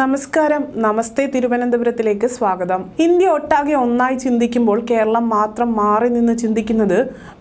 നമസ്കാരം. നമസ്തേ തിരുവനന്തപുരത്തിലേക്ക് സ്വാഗതം. ഇന്ത്യ ഒട്ടാകെ ഒന്നായി ചിന്തിക്കുമ്പോൾ കേരളം മാത്രം മാറി നിന്ന് ചിന്തിക്കുന്നത്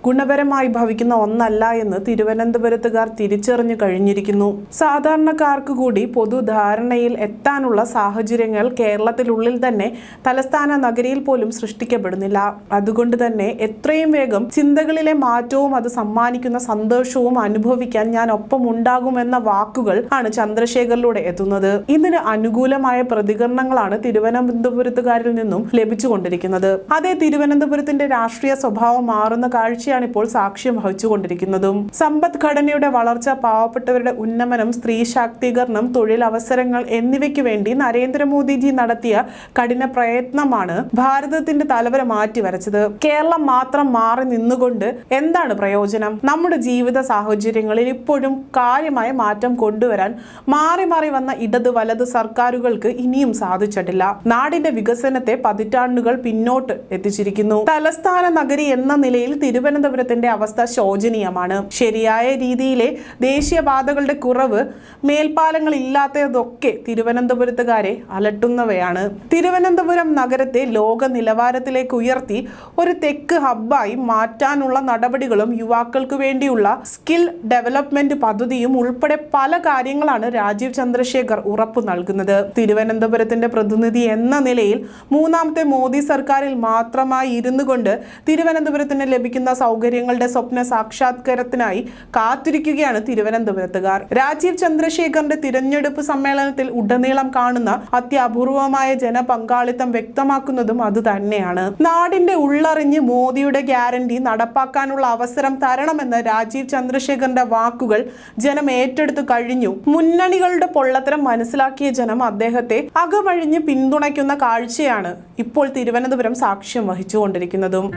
ഗുണപരമായി ഭവിക്കുന്ന ഒന്നല്ല എന്ന് തിരുവനന്തപുരത്തുകാർ തിരിച്ചറിഞ്ഞു കഴിഞ്ഞിരിക്കുന്നു. സാധാരണക്കാർക്ക് കൂടി പൊതുധാരണയിൽ എത്താനുള്ള സാഹചര്യങ്ങൾ കേരളത്തിലുള്ളിൽ തന്നെ തലസ്ഥാന നഗരിയിൽ പോലും സൃഷ്ടിക്കപ്പെടുന്നില്ല. അതുകൊണ്ട് തന്നെ എത്രയും വേഗം ചിന്തകളിലെ മാറ്റവും അത് സമ്മാനിക്കുന്ന സന്തോഷവും അനുഭവിക്കാൻ ഞാൻ ഒപ്പം ഉണ്ടാകുമെന്ന വാക്കുകൾ ആണ് ചന്ദ്രശേഖറിലൂടെ എത്തുന്നത്. ഇതിന് അനുകൂലമായ പ്രതികരണങ്ങളാണ് തിരുവനന്തപുരത്തുകാരിൽ നിന്നും ലഭിച്ചുകൊണ്ടിരിക്കുന്നത്. അതേ തിരുവനന്തപുരത്തിന്റെ രാഷ്ട്രീയ സ്വഭാവം മാറുന്ന കാഴ്ചയാണ് ഇപ്പോൾ സാക്ഷ്യം വഹിച്ചുകൊണ്ടിരിക്കുന്നതും. സമ്പദ്ഘടനയുടെ വളർച്ച പാവപ്പെട്ടവരുടെ ഉന്നമനം സ്ത്രീ ശാക്തീകരണം തൊഴിലവസരങ്ങൾ എന്നിവയ്ക്ക് വേണ്ടി നരേന്ദ്രമോദിജി നടത്തിയ കഠിന പ്രയത്നമാണ് ഭാരതത്തിന്റെ തലവര മാറ്റിവരച്ചത്. കേരളം മാത്രം മാറി നിന്നുകൊണ്ട് എന്താണ് പ്രയോജനം? നമ്മുടെ ജീവിത സാഹചര്യങ്ങളിൽ ഇപ്പോഴും കാര്യമായ മാറ്റം കൊണ്ടുവരാൻ മാറി മാറി വന്ന ഇടത് വലത് സർക്കാരുകൾക്ക് ഇനിയും സാധിച്ചിട്ടില്ല. നാടിന്റെ വികസനത്തെ പതിറ്റാണ്ടുകൾ പിന്നോട്ട് എത്തിച്ചിരിക്കുന്നു. തലസ്ഥാന നഗരി എന്ന നിലയിൽ തിരുവനന്തപുരത്തിന്റെ അവസ്ഥ ശോചനീയമാണ്. ശരിയായ രീതിയിലെ ദേശീയപാതകളുടെ കുറവ് മേൽപ്പാലങ്ങൾ ഇല്ലാത്തതൊക്കെ തിരുവനന്തപുരത്തുകാരെ അലട്ടുന്നവയാണ്. തിരുവനന്തപുരം നഗരത്തെ ലോക നിലവാരത്തിലേക്ക് ഉയർത്തി ഒരു തെക്ക് ഹബ്ബായി മാറ്റാനുള്ള നടപടികളും യുവാക്കൾക്ക് വേണ്ടിയുള്ള സ്കിൽ ഡെവലപ്മെന്റ് പദ്ധതിയും ഉൾപ്പെടെ പല കാര്യങ്ങളാണ് രാജീവ് ചന്ദ്രശേഖർ ഉറപ്പു നൽകുന്നത്. തിരുവനന്തപുരത്തിന്റെ പ്രതിനിധി എന്ന നിലയിൽ മൂന്നാമത്തെ മോദി സർക്കാരിൽ മാത്രമായി ഇരുന്നു കൊണ്ട് തിരുവനന്തപുരത്തിന് ലഭിക്കുന്ന സൗകര്യങ്ങളുടെ സ്വപ്ന സാക്ഷാത്കാരത്തിനായി കാത്തിരിക്കുകയാണ് തിരുവനന്തപുരത്തുകാർ. രാജീവ് ചന്ദ്രശേഖറിന്റെ തിരഞ്ഞെടുപ്പ് സമ്മേളനത്തിൽ ഉടനീളം കാണുന്ന അത്യപൂർവമായ ജനപങ്കാളിത്തം വ്യക്തമാക്കുന്നതും അത് തന്നെയാണ്. നാടിന്റെ ഉള്ളറിഞ്ഞ് മോദിയുടെ ഗ്യാരണ്ടി നടപ്പാക്കാനുള്ള അവസരം തരണമെന്ന് രാജീവ് ചന്ദ്രശേഖറിന്റെ വാക്കുകൾ ജനം ഏറ്റെടുത്തു കഴിഞ്ഞു. മുന്നണികളുടെ പൊള്ളത്തരം മനസ്സിലാക്കിയ ജനം പ്രസ്ഥാനം അദ്ദേഹത്തെ അകമഴിഞ്ഞ് പിന്തുണയ്ക്കുന്ന കാഴ്ചയാണ് ഇപ്പോൾ തിരുവനന്തപുരം സാക്ഷ്യം വഹിച്ചുകൊണ്ടിരിക്കുന്നതും.